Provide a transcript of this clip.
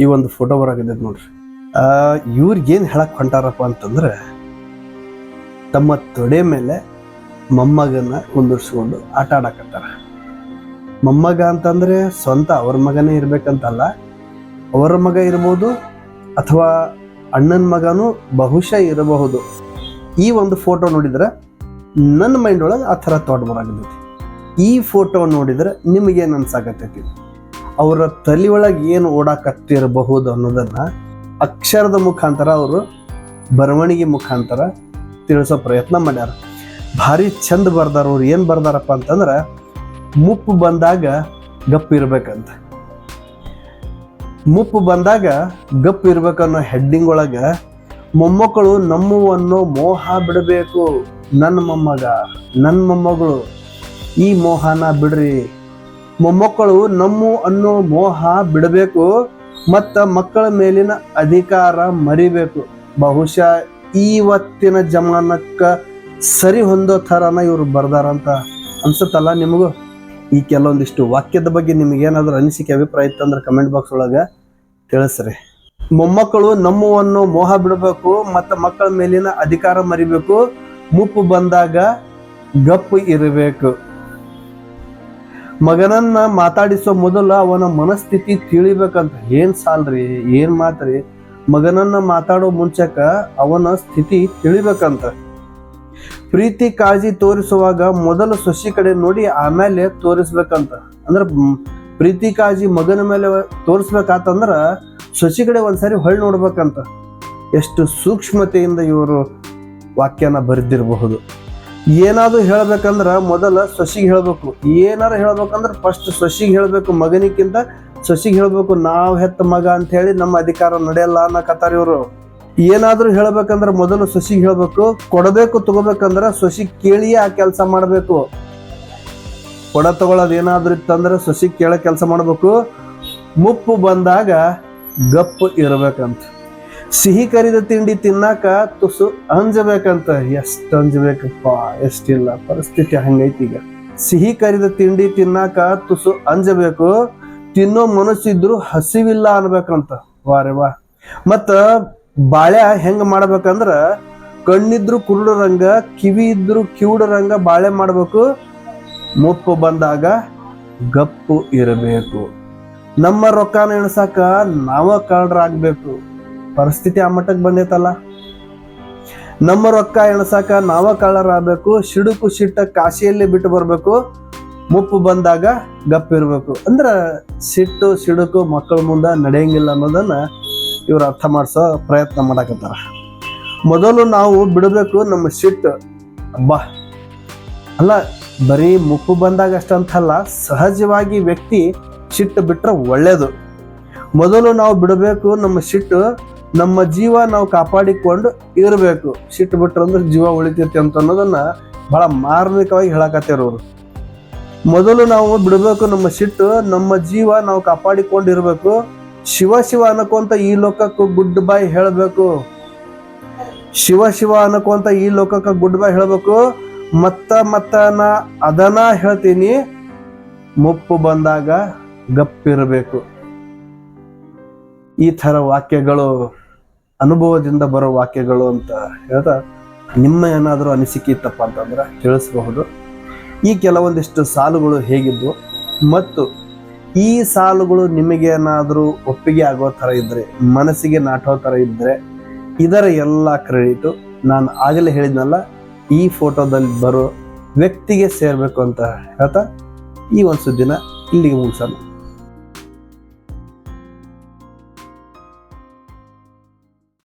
ಈ ಒಂದು ಫೋಟೋ ಬರಾಕತ್ತೈತಿ ನೋಡ್ರಿ. ಇವ್ರಿಗೇನು ಹೇಳಕ್ಕೆ ಹೊಂಟಾರಪ್ಪ ಅಂತಂದ್ರೆ, ತಮ್ಮ ತೊಡೆ ಮೇಲೆ ಮೊಮ್ಮಗನ ಕುಂದಿರ್ಸ್ಕೊಂಡು ಆಟ ಆಡಕತ್ತಾರ. ಮೊಮ್ಮಗ ಅಂತಂದರೆ ಸ್ವಂತ ಅವ್ರ ಮಗನೇ ಇರಬೇಕಂತಲ್ಲ, ಅವರ ಮಗ ಇರ್ಬೋದು ಅಥವಾ ಅಣ್ಣನ ಮಗನೂ ಬಹುಶಃ ಇರಬಹುದು. ಈ ಒಂದು ಫೋಟೋ ನೋಡಿದ್ರೆ ನನ್ನ ಮೈಂಡ್ ಒಳಗೆ ಆ ಥರ ಥಾಟ್ ಬರಾಗಿದ್ದೈತಿ ಈ ಫೋಟೋ ನೋಡಿದ್ರೆ ನಿಮಗೇನು ಅನ್ಸಾಕತ್ತೈತಿ? ಅವರ ತಲೆ ಒಳಗೆ ಏನು ಓಡಾಕತ್ತಿರಬಹುದು ಅನ್ನೋದನ್ನ ಅಕ್ಷರದ ಮುಖಾಂತರ ಅವರು ಬರವಣಿಗೆ ಮುಖಾಂತರ ತಿಳಿಸೋ ಪ್ರಯತ್ನ ಮಾಡ್ಯಾರ. ಭಾರಿ ಚಂದ ಬರ್ದಾರ ಅವ್ರು. ಏನು ಬರ್ದಾರಪ್ಪ ಅಂತಂದ್ರೆ ಮುಪ್ಪು ಬಂದಾಗ ಗಪ್ ಇರ್ಬೇಕಂತ. ಮುಪ್ಪು ಬಂದಾಗ ಗಪ್ ಇರ್ಬೇಕನ್ನೋ ಹೆಡ್ಡಿಂಗ್ ಒಳಗ ಮೊಮ್ಮಕ್ಕಳು ನಮ್ಮವನ್ನು ಮೋಹ ಬಿಡಬೇಕು. ನನ್ನ ಮೊಮ್ಮಗ, ನನ್ನ ಮೊಮ್ಮಗಳು ಈ ಮೋಹನ ಬಿಡ್ರಿ. ಮೊಮ್ಮಕ್ಕಳು ನಮ್ಮ ಅನ್ನೋ ಮೋಹ ಬಿಡಬೇಕು ಮತ್ತ ಮಕ್ಕಳ ಮೇಲಿನ ಅಧಿಕಾರ ಮರಿಬೇಕು. ಬಹುಶಃ ಇವತ್ತಿನ ಜಮಾನಕ್ಕ ಸರಿ ಹೊಂದೋ ಥರನ ಇವ್ರು ಬರ್ದಾರಂತ ಅನ್ಸುತ್ತಲ್ಲ ನಿಮಗೂ? ಈ ಕೆಲವೊಂದಿಷ್ಟು ವಾಕ್ಯದ ಬಗ್ಗೆ ನಿಮಗೇನಾದ್ರೂ ಅನಿಸಿಕೆ, ಅಭಿಪ್ರಾಯ ಇತ್ತಂದ್ರೆ ಕಮೆಂಟ್ ಬಾಕ್ಸ್ ಒಳಗೆ ತಿಳಿಸ್ರಿ. ಮೊಮ್ಮಕ್ಕಳು ನಮ್ಮವನ್ನು ಮೋಹ ಬಿಡಬೇಕು ಮತ್ತು ಮಕ್ಕಳ ಮೇಲಿನ ಅಧಿಕಾರ ಮರಿಬೇಕು. ಮುಪ್ಪು ಬಂದಾಗ ಗಪ್ಪು ಇರಬೇಕು. ಮಗನನ್ನ ಮಾತಾಡಿಸೋ ಮೊದಲು ಅವನ ಮನಸ್ಥಿತಿ ತಿಳಿಬೇಕಂತ ಏನ್ ಸಾಲ್ರಿ, ಏನ್ ಮಾತ್ರಿ? ಮಗನನ್ನ ಮಾತಾಡೋ ಮುಂಚೆಕ ಅವನ ಸ್ಥಿತಿ ತಿಳಿಬೇಕಂತ. ಪ್ರೀತಿ, ಕಾಳಜಿ ತೋರಿಸುವಾಗ ಮೊದಲು ಸೊಸಿ ಕಡೆ ನೋಡಿ ಆಮೇಲೆ ತೋರಿಸ್ಬೇಕಂತ. ಅಂದ್ರೆ ಪ್ರೀತಿ, ಕಾಳಜಿ ಮಗನ ಮೇಲೆ ತೋರಿಸ್ಬೇಕಾತಂದ್ರ ಸೊಸಿ ಕಡೆ ಒಂದ್ಸರಿ ಹೊಳ್ ನೋಡ್ಬೇಕಂತ. ಎಷ್ಟು ಸೂಕ್ಷ್ಮತೆಯಿಂದ ಇವರು ವಾಕ್ಯನ ಬರೆದಿರಬಹುದು. ಏನಾದ್ರು ಹೇಳ್ಬೇಕಂದ್ರ ಮೊದಲ ಸಸಿಗೆ ಹೇಳ್ಬೇಕು. ಏನಾರು ಹೇಳ್ಬೇಕಂದ್ರ ಫಸ್ಟ್ ಸಸಿಗೆ ಹೇಳ್ಬೇಕು, ಮಗನಿಕ್ಕಿಂತ ಸಸಿಗೆ ಹೇಳ್ಬೇಕು, ನಾವು ಹೆತ್ತ ಮಗ ಅಂತ ಹೇಳಿ ನಮ್ಮ ಅಧಿಕಾರ ನಡೆಯಲ್ಲ ಅನ್ನಕತ್ತಾರ ಇವರು. ಏನಾದ್ರೂ ಹೇಳ್ಬೇಕಂದ್ರ ಮೊದಲು ಸಸಿಗೆ ಹೇಳ್ಬೇಕು, ಕೊಡಬೇಕು, ತಗೋಬೇಕಂದ್ರ ಸಸಿ ಕೇಳಿಯೇ ಆ ಕೆಲಸ ಮಾಡಬೇಕು. ಕೊಡ ತಗೊಳ್ಳೋದು ಏನಾದ್ರೂ ಇತ್ತಂದ್ರೆ ಸಸಿ ಕೇಳೋ ಕೆಲಸ ಮಾಡಬೇಕು. ಮುಪ್ಪು ಬಂದಾಗ ಗಪ್ಪು ಇರ್ಬೇಕಂತ. ಸಿಹಿ ಕರಿದ ತಿಂಡಿ ತಿನ್ನಾಕ ತುಸು ಅಂಜಬೇಕಂತ. ಎಷ್ಟು ಅಂಜಬೇಕಪ್ಪ ಎಷ್ಟಿಲ್ಲ ಪರಿಸ್ಥಿತಿ ಹಂಗೈತಿ ಈಗ. ಸಿಹಿ ಕರಿದ ತಿಂಡಿ ತಿನ್ನಾಕ ತುಸು ಅಂಜಬೇಕು, ತಿನ್ನೋ ಮನಸ್ಸಿದ್ರು ಹಸಿವಿಲ್ಲ ಅನ್ಬೇಕಂತ. ವಾರೆ ವಾ. ಮತ್ತ ಬಾಳೆ ಹೆಂಗ ಮಾಡ್ಬೇಕಂದ್ರ, ಕಣ್ಣಿದ್ರು ಕುರುಡರಂಗ ಕಿವಿ ಇದ್ರು ಕಿವುಡರಂಗ ಬಾಳೆ ಮಾಡ್ಬೇಕು. ಮುಪ್ಪು ಬಂದಾಗ ಗಪ್ಪು ಇರಬೇಕು. ನಮ್ಮ ರೊಕ್ಕನ ಎಣಸಾಕ ನಾವ ಕಳ್ರಾಗ್ಬೇಕು ಪರಿಸ್ಥಿತಿ ಆ ಮಟ್ಟಕ್ಕೆ ಬಂದೈತಲ್ಲ? ನಮ್ಮ ರೊಕ್ಕ ಎಣಸಾಕ ನಾವ ಕಳ್ಳರಾಗಬೇಕು ಸಿಡುಕು ಸಿಟ್ಟ ಕಾಶಿಯಲ್ಲಿ ಬಿಟ್ಟು ಬರಬೇಕು, ಮುಪ್ಪು ಬಂದಾಗ ಗಪ್ ಇರಬೇಕು ಅಂದ್ರ ಸಿಟ್ಟು, ಸಿಡುಕು ಮಕ್ಕಳ ಮುಂದೆ ನಡೆಯಂಗಿಲ್ಲ ಅನ್ನೋದನ್ನ ಇವ್ರು ಅರ್ಥ ಮಾಡಿಸೋ ಪ್ರಯತ್ನ ಮಾಡಕತ್ತಾರ. ಮೊದಲು ನಾವು ಬಿಡಬೇಕು ನಮ್ಮ ಸಿಟ್ಟು. ಅಬ್ಬಾ. ಅಲ್ಲ, ಬರೀ ಮುಪ್ಪು ಬಂದಾಗ ಅಷ್ಟಂತಲ್ಲ, ಸಹಜವಾಗಿ ವ್ಯಕ್ತಿ ಸಿಟ್ಟು ಬಿಟ್ರೆ ಒಳ್ಳೇದು. ಮೊದಲು ನಾವು ಬಿಡಬೇಕು ನಮ್ಮ ಸಿಟ್ಟು ನಮ್ಮ ಜೀವ ನಾವು ಕಾಪಾಡಿಕೊಂಡು ಇರಬೇಕು. ಸಿಟ್ಟು ಬಿಟ್ರಂದ್ರೆ ಜೀವ ಉಳಿತೈತಿ ಅಂತ ಅನ್ನೋದನ್ನ ಬಹಳ ಮಾರ್ಮಿಕವಾಗಿ ಹೇಳಕತ್ತಿರೋರು ಮೊದಲು ನಾವು ಬಿಡಬೇಕು ನಮ್ಮ ಸಿಟ್ಟು, ನಮ್ಮ ಜೀವ ನಾವು ಕಾಪಾಡಿಕೊಂಡು ಇರಬೇಕು. ಶಿವ ಶಿವ ಅನ್ನಕೋಂತ ಈ ಲೋಕಕ್ಕೆ ಗುಡ್ ಬೈ ಹೇಳಬೇಕು. ಶಿವ ಶಿವ ಅನ್ನಕೋಂತ ಈ ಲೋಕಕ್ಕೆ ಗುಡ್ ಬೈ ಹೇಳಬೇಕು. ಮತ್ತ ಮತ್ತ ನಾ ಅದನ್ನ ಹೇಳ್ತೀನಿ. ಮುಪ್ಪು ಬಂದಾಗ ಗಪ್ಪಿರಬೇಕು. ಈ ಥರ ವಾಕ್ಯಗಳು. ಅನುಭವದಿಂದ ಬರೋ ವಾಕ್ಯಗಳು ಅಂತ ಹೇಳ್ತಾ ನಿಮ್ಮ ಏನಾದರೂ ಅನಿಸಿಕೆ ಇತ್ತಪ್ಪ ಅಂತಂದ್ರೆ ತಿಳಿಸಬಹುದು ಈ ಕೆಲವೊಂದಿಷ್ಟು ಸಾಲುಗಳು ಹೇಗಿದ್ವು ಮತ್ತು ಈ ಸಾಲುಗಳು ನಿಮಗೆ ಏನಾದರೂ ಒಪ್ಪಿಗೆ ಆಗೋ ಥರ ಇದ್ದರೆ ಮನಸ್ಸಿಗೆ ನಾಟೋ ಥರ ಇದ್ದರೆ ಇದರ ಎಲ್ಲ ಕ್ರೆಡಿಟು ನಾನು ಆಗಲೇ ಹೇಳಿದ್ನಲ್ಲ, ಈ ಫೋಟೋದಲ್ಲಿ ಬರೋ ವ್ಯಕ್ತಿಗೆ ಸೇರಬೇಕು ಅಂತ ಹೇಳ್ತಾ ಈ ಒಂದು ಸುದ್ದಿನ ಇಲ್ಲಿಗೆ ಮುಗಿಸೋಣ.